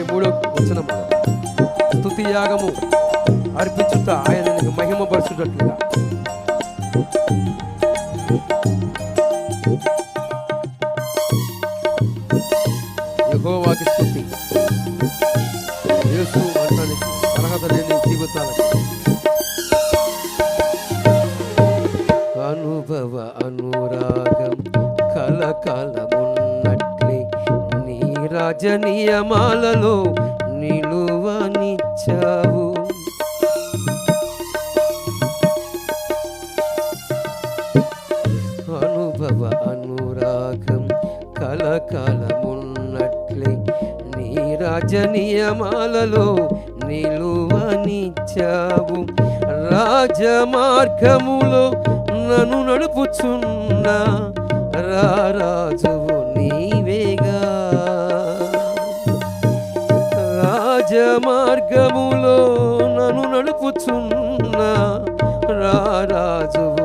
ఇరవై మూడో వచనము స్థుతి యాగము అర్పించుట ఆయన మహిమపరచుటట్లుగా. మహిమ స్థుతి యేసు అంటానికి అర్హత లేని జీవితాలకు. అనుభవ అనురాగం కలకాలము రాజనీయమాలలో నిలువనిచ్చావు. అనుభవ అనురాగం కలకాలమున్నట్లే నీ రాజనీయమాలలో నిలువనిచ్చావు. రాజమార్గములో నన్ను నడుపుచున్న రారాజువు రాజమార్గములో నన్ను నడుపుచున్న రారాజువు